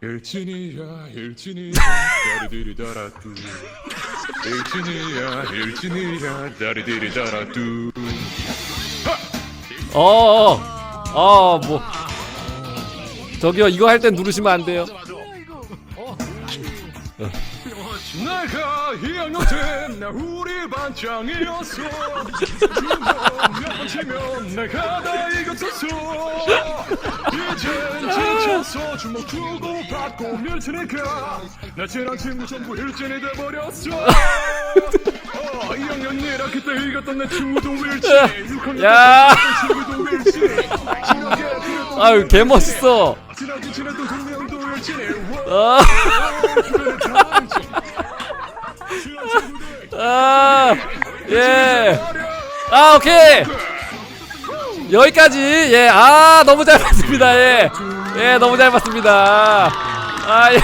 일진이야 일진이야 다리들이 달아뚜 일진이야 일진이야 다리들이 달아뚜 어어 어뭐. 저기요 이거 할 땐 누르시면 안 돼요. 내가 2학년 때 나 우리 반장이었어. 몇번 치면 내가 다 이겼었어. 이젠 지쳤어 주먹 주고 받고 밀치니까 나 친한 친구 전부 일진이 돼버렸어. 어, 2학년 1학기 때 이겼던 내 친구도 일진 6학년 야. 때 친구도 친하게 그랬던 아유 개 멋있어. 친하게 지냈던 동명도 일진이 아, 다 일진 아, 예. 아, 오케이. 여기까지. 예. 아, 너무 잘 봤습니다. 예. 예, 너무 잘 봤습니다. 아, 예.